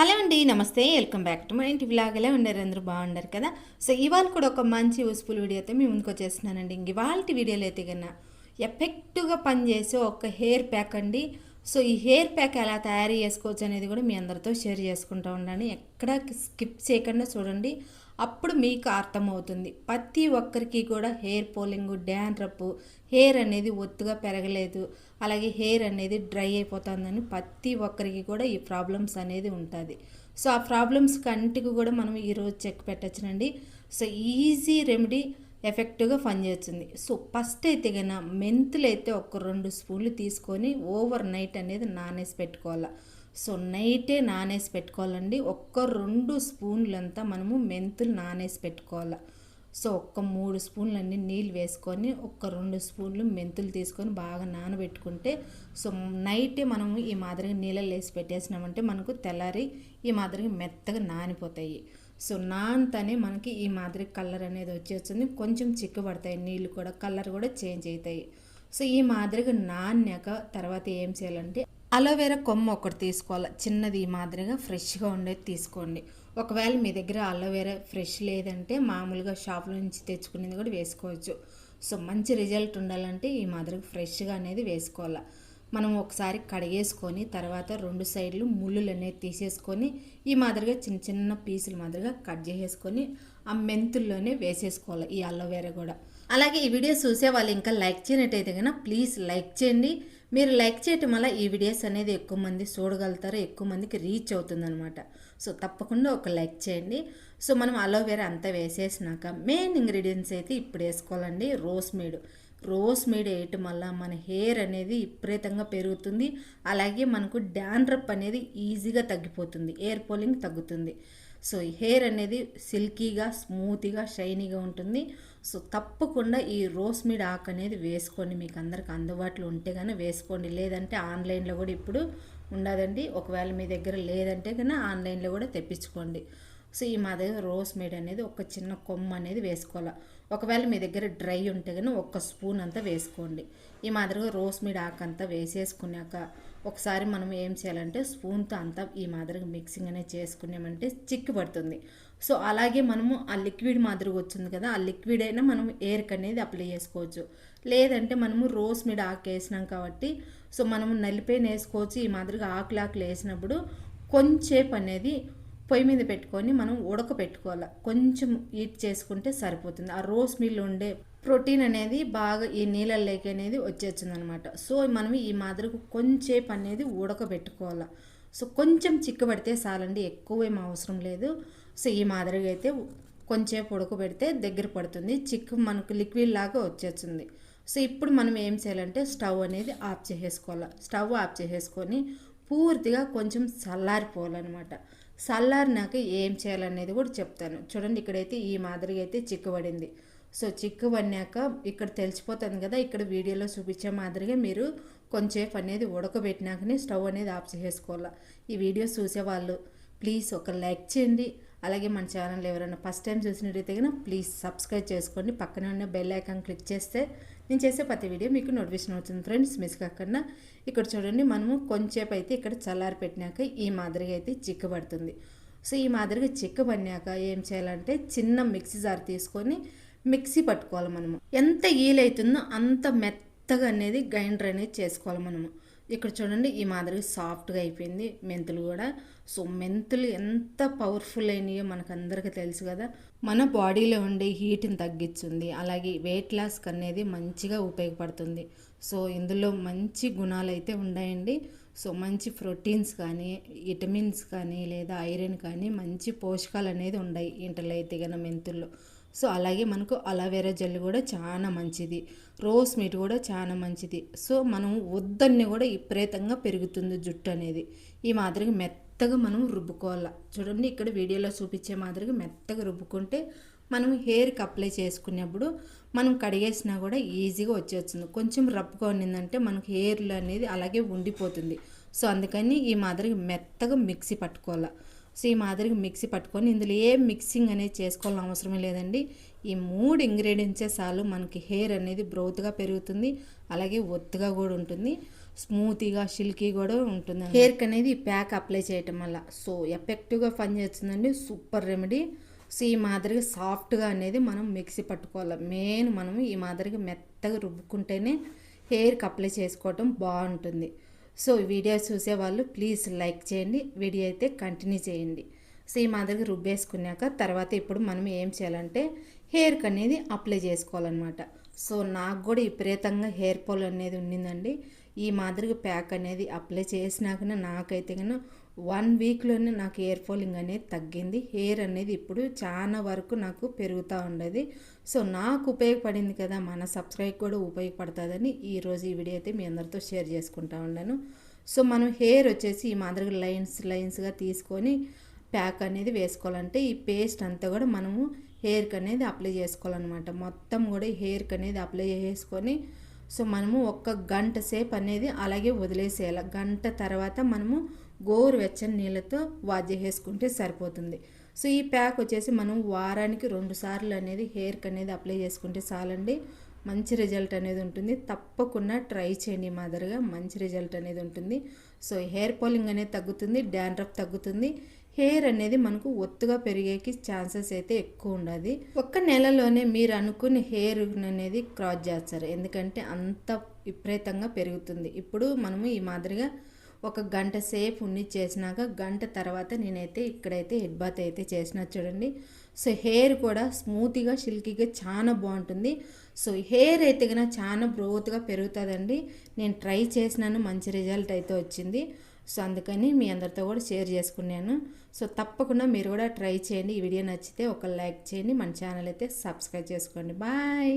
Hello అండి నమస్తే. Welcome back to మా ఇంటి బ్లాగ్ ఉన్నారు? అందరూ బాగున్నారు కదా? సో ఇవాళ కూడా ఒక మంచి యూస్ఫుల్ వీడియో అయితే మీ ముందుకు వచ్చేస్తున్నానండి. ఇంక ఇవాళ వీడియోలో అయితే కన్నా ఎఫెక్టివ్గా పనిచేసే ఒక హెయిర్ ప్యాక్ అండి. సో ఈ హెయిర్ ప్యాక్ ఎలా తయారు చేసుకోవచ్చు అనేది కూడా మీ అందరితో షేర్ చేసుకుంటూ ఉండండి. ఎక్కడ స్కిప్ చేయకుండా చూడండి. అప్పుడు మీకు అర్థమవుతుంది. ప్రతి ఒక్కరికి కూడా హెయిర్ పోలింగ్ డ్యాండ్రప్ హెయిర్ అనేది ఒత్తుగా పెరగలేదు. అలాగే హెయిర్ అనేది డ్రై అయిపోతుందని ప్రతి ఒక్కరికి కూడా ఈ ప్రాబ్లమ్స్ అనేది ఉంటుంది. సో ఆ ప్రాబ్లమ్స్ కంటికి కూడా మనం ఈరోజు చెక్ పెట్టచ్చునండి. సో ఈజీ రెమెడీ ఎఫెక్టివ్గా పనిచేస్తుంది. సో ఫస్ట్ అయితే కన్నా మెంతులు అయితే ఒక రెండు స్పూన్లు తీసుకొని ఓవర్ నైట్ అనేది నానేసి పెట్టుకోవాలి. సో నైటే నానేసి పెట్టుకోవాలండి. ఒక్క రెండు స్పూన్లంతా మనము మెంతులు నానేసి పెట్టుకోవాలి. సో ఒక్క మూడు స్పూన్లన్నీ నీళ్ళు వేసుకొని ఒక్క రెండు స్పూన్లు మెంతులు తీసుకొని బాగా నానబెట్టుకుంటే సో నైటే మనము ఈ మాదిరిగా నీళ్ళలో వేసి పెట్టేసినామంటే మనకు తెల్లారి ఈ మాదిరిగా మెత్తగా నానిపోతాయి. సో నాంతనే మనకి ఈ మాదిరి కలర్ అనేది వచ్చేస్తుంది. కొంచెం చిక్కుపడతాయి నీళ్ళు కూడా కలర్ కూడా చేంజ్ అవుతాయి. సో ఈ మాదిరిగా నాన్యాక తర్వాత ఏం చేయాలంటే అలోవెరా కొమ్మ ఒకటి తీసుకోవాలి. చిన్నది ఈ మాదిరిగా ఫ్రెష్గా ఉండేది తీసుకోండి. ఒకవేళ మీ దగ్గర అలోవెరా ఫ్రెష్ లేదంటే మామూలుగా షాప్లో నుంచి తెచ్చుకునేది కూడా వేసుకోవచ్చు. సో మంచి రిజల్ట్ ఉండాలంటే ఈ మాదిరిగా ఫ్రెష్గా అనేది వేసుకోవాలి. మనం ఒకసారి కడిగేసుకొని తర్వాత రెండు సైడ్లు ముళ్ళులు అనేది తీసేసుకొని ఈ మాదిరిగా చిన్న చిన్న పీసుల మాదిరిగా కట్ చేసేసుకొని ఆ మెంతుల్లోనే వేసేసుకోవాలి ఈ అలోవెరా కూడా. అలాగే ఈ వీడియోస్ చూసే వాళ్ళు ఇంకా లైక్ చేయనట్టయితే కనుక ప్లీజ్ లైక్ చేయండి. మీరు లైక్ చేయటం వల్ల ఈ వీడియోస్ అనేది ఎక్కువ మంది చూడగలుగుతారు ఎక్కువ మందికి రీచ్ అవుతుందన్నమాట. సో తప్పకుండా ఒక లైక్ చేయండి. సో మనం అలోవెరా అంతా వేసేసినాక మెయిన్ ఇంగ్రీడియంట్స్ అయితే ఇప్పుడు వేసుకోవాలండి. Rose made. రోస్ మేడ్ వేయటం వల్ల మన హెయిర్ అనేది విపరీతంగా పెరుగుతుంది. అలాగే మనకు డాండ్రప్ అనేది ఈజీగా తగ్గిపోతుంది. హెయిర్ పోలింగ్ తగ్గుతుంది. సో హెయిర్ అనేది సిల్కీగా స్మూత్గా షైనీగా ఉంటుంది. సో తప్పకుండా ఈ రోస్ మీడ్ ఆక్ అనేది వేసుకోండి. మీకు అందరికి అందుబాటులో ఉంటే కానీ వేసుకోండి. లేదంటే ఆన్లైన్లో కూడా ఇప్పుడు ఉండదండి. ఒకవేళ మీ దగ్గర లేదంటే కనుక ఆన్లైన్లో కూడా తెప్పించుకోండి. సో ఈ మా దగ్గర రోస్ మేడ్ అనేది ఒక చిన్న కొమ్మ అనేది వేసుకోవాలి. ఒకవేళ మీ దగ్గర డ్రై ఉంటే కానీ ఒక్క స్పూన్ అంతా వేసుకోండి. ఈ మాదిరిగా రోస్ మీడ్ ఆకంతా వేసేసుకున్నాక ఒకసారి మనం ఏం చేయాలంటే స్పూన్తో అంతా ఈ మాదిరిగా మిక్సింగ్ అనేది చేసుకున్నామంటే చిక్కు పడుతుంది. సో అలాగే మనము ఆ లిక్విడ్ మాదిరిగా వచ్చింది కదా ఆ లిక్విడ్ అయినా మనం ఎయిర్కి అనేది అప్లై చేసుకోవచ్చు. లేదంటే మనము రోస్ మీద ఆకు వేసినాం కాబట్టి సో మనము నలిపైన వేసుకోవచ్చు ఈ మాదిరిగా ఆకులు ఆకులు వేసినప్పుడు కొంచెంసేపు అనేది పొయ్యి మీద పెట్టుకొని మనం ఉడకపెట్టుకోవాలి. కొంచెం హీట్ చేసుకుంటే సరిపోతుంది. ఆ రోస్ మిల్ ఉండే ప్రోటీన్ అనేది బాగా ఈ నీళ్ళలోకి అనేది వచ్చేస్తుంది అనమాట సో మనం ఈ మాదిరిగా కొంచెంసేపు అనేది ఉడకబెట్టుకోవాలి. సో కొంచెం చిక్కబడితే చాలండి ఎక్కువ ఏం అవసరం లేదు. సో ఈ మాదిరిగా అయితే కొంచెంసేపు ఉడకబెడితే దగ్గర పడుతుంది. చిక్కు మనకు లిక్విడ్ లాగా వచ్చేస్తుంది. సో ఇప్పుడు మనం ఏం చేయాలంటే స్టవ్ అనేది ఆఫ్ చేసేసుకోవాలి. స్టవ్ ఆఫ్ చేసేసుకొని పూర్తిగా కొంచెం చల్లారిపోవాలన్నమాట. చల్లారినాక ఏం చేయాలనేది కూడా చెప్తాను. చూడండి ఇక్కడైతే ఈ మాదిరిగా అయితే చిక్కుబడింది. సో చిక్కుబడినాక ఇక్కడ తెలిసిపోతుంది కదా ఇక్కడ వీడియోలో చూపించే మాదిరిగా మీరు కొంచెంసేపు అనేది ఉడకబెట్టినాకనే స్టవ్ అనేది ఆఫ్ చేసుకోవాలి ఈ వీడియో చూసేవాళ్ళు ప్లీజ్ ఒక లైక్ చేయండి. అలాగే మన ఛానల్ ఎవరైనా ఫస్ట్ టైం చూసినట్టయితే కనుక ప్లీజ్ సబ్స్క్రైబ్ చేసుకోండి. పక్కనే ఉన్న బెల్ ఐకాన్ క్లిక్ చేస్తే నేను చేసే ప్రతి వీడియో మీకు నోటిఫికేషన్ అవుతుంది ఫ్రెండ్స్ మిస్ కాకుండా. ఇక్కడ చూడండి మనము కొంచెంసేపు అయితే ఇక్కడ చల్లారి పెట్టినాక ఈ మాదిరిగా అయితే చిక్కబడుతుంది సో ఈ మాదిరిగా చిక్కబడినాక ఏం చేయాలంటే చిన్న మిక్సీ జార్ తీసుకొని మిక్సీ పట్టుకోవాలి మనము. ఎంత ఈలవుతుందో అంత మెత్తగా అనేది గ్రైండర్ అనేది చేసుకోవాలి మనము. ఇక్కడ చూడండి ఈ మాదిరిగా సాఫ్ట్గా అయిపోయింది మెంతులు కూడా. సో మెంతులు ఎంత పవర్ఫుల్ అయినాయో మనకు అందరికీ తెలుసు కదా. మన బాడీలో ఉండే హీట్ని తగ్గించుంది అలాగే వెయిట్ లాస్ అనేది మంచిగా ఉపయోగపడుతుంది. సో ఇందులో మంచి గుణాలు అయితే ఉన్నాయండి. సో మంచి ప్రోటీన్స్ కానీ విటమిన్స్ కానీ లేదా ఐరన్ కానీ మంచి పోషకాలు అనేది ఉన్నాయి ఇంటలో అయితే కనుక మెంతుల్లో. సో అలాగే మనకు అలోవెరా జెల్ కూడా చాలా మంచిది. రోస్ మీట్ కూడా చాలా మంచిది. సో మనం వద్దన్ని కూడా విపరీతంగా పెరుగుతుంది జుట్టు అనేది. ఈ మాదిరిగా మెత్తగా మనం రుబ్బుకోవాలి. చూడండి ఇక్కడ వీడియోలో చూపించే మాదిరిగా మెత్తగా రుబ్బుకుంటే మనం హెయిర్కి అప్లై చేసుకునేప్పుడు మనం కడిగేసినా కూడా ఈజీగా వచ్చేస్తుంది. కొంచెం రప్పుగా ఉండిందంటే మనకు హెయిర్లు అనేది అలాగే ఉండిపోతుంది. సో అందుకని ఈ మాదిరిగా మెత్తగా మిక్సీ పట్టుకోవాలి. సో ఈ మాదిరిగా మిక్సీ పట్టుకొని ఇందులో ఏ మిక్సింగ్ అనేది చేసుకోవాలని అవసరమే లేదండి. ఈ మూడు ఇంగ్రీడియంట్సే చాలు మనకి హెయిర్ అనేది బ్రౌత్గా పెరుగుతుంది. అలాగే ఒత్తుగా కూడా ఉంటుంది. స్మూతీగా సిల్కీ కూడా ఉంటుంది హెయిర్కి అనేది ప్యాక్ అప్లై చేయటం వల్ల. సో ఎఫెక్టివ్గా పనిచేస్తుందండి సూపర్ రెమెడీ. సో ఈ మాదిరిగా సాఫ్ట్గా అనేది మనం మిక్సీ పట్టుకోవాలి. మెయిన్ మనం ఈ మాదిరిగా మెత్తగా రుబ్బుకుంటేనే హెయిర్కి అప్లై చేసుకోవటం బాగుంటుంది. సో వీడియో చూసే వాళ్ళు ప్లీజ్ లైక్ చేయండి. వీడియో అయితే కంటిన్యూ చేయండి. సో ఈ మాదిరిగా రుబ్బేసుకున్నాక తర్వాత ఇప్పుడు మనం ఏం చేయాలంటే హెయిర్కి అనేది అప్లై చేసుకోవాలన్నమాట. సో నాకు కూడా విపరీతంగా హెయిర్ ఫాల్ అనేది ఉండిందండి. ఈ మాదిరిగా ప్యాక్ అనేది అప్లై చేసినాకనే నాకైతే కన్నా వన్ వీక్లోనే నాకు హెయిర్ ఫాలింగ్ అనేది తగ్గింది. హెయిర్ అనేది ఇప్పుడు చాలా వరకు నాకు పెరుగుతూ ఉండేది. సో నాకు ఉపయోగపడింది కదా మన సబ్స్క్రైబ్ కూడా ఉపయోగపడుతుందని ఈరోజు ఈ వీడియో అయితే మీ అందరితో షేర్ చేసుకుంటా ఉన్నాను. సో మనం హెయిర్ వచ్చేసి ఈ మాదిరిగా లైన్స్ లైన్స్గా తీసుకొని ప్యాక్ అనేది వేసుకోవాలంటే ఈ పేస్ట్ అంతా కూడా మనము హెయిర్కి అనేది అప్లై చేసుకోవాలన్నమాట. మొత్తం కూడా హెయిర్కి అనేది అప్లై చేసుకొని సో మనము ఒక్క గంట సేపు అనేది అలాగే వదిలేసేయాలి. గంట తర్వాత మనము గోరువెచ్చని నీళ్ళతో వాద్య చేసుకుంటే సరిపోతుంది. సో ఈ ప్యాక్ వచ్చేసి మనం వారానికి రెండు సార్లు అనేది హెయిర్కి అనేది అప్లై చేసుకుంటే చాలండి. మంచి రిజల్ట్ అనేది ఉంటుంది. తప్పకుండా ట్రై చేయండి మాదిరిగా. మంచి రిజల్ట్ అనేది ఉంటుంది. సో హెయిర్ పాలింగ్ అనేది తగ్గుతుంది. డాండ్రఫ్ తగ్గుతుంది. హెయిర్ అనేది మనకు ఒత్తుగా పెరిగేకి ఛాన్సెస్ అయితే ఎక్కువ ఉండదు. ఒక్క నెలలోనే మీరు అనుకుని హెయిర్ అనేది క్రాస్ చేస్తారు. ఎందుకంటే అంత విపరీతంగా పెరుగుతుంది. ఇప్పుడు మనము ఈ మాదిరిగా ఒక గంట సేపు ఉన్ని చేసినాక గంట తర్వాత నేనైతే ఇక్కడైతే హెడ్ బాత్ అయితే చేసిన చూడండి. సో హెయిర్ కూడా స్మూత్గా సిల్కీగా చాలా బాగుంటుంది. సో హెయిర్ అయితే కనుక చాలా గ్రోత్గా పెరుగుతుందండి. నేను ట్రై చేసినాను మంచి రిజల్ట్ అయితే వచ్చింది. సో అందుకని మీ అందరితో కూడా షేర్ చేసుకున్నాను. సో తప్పకుండా మీరు కూడా ట్రై చేయండి. ఈ వీడియో నచ్చితే ఒక లైక్ చేయండి. మన ఛానల్ అయితే సబ్స్క్రైబ్ చేసుకోండి. బాయ్!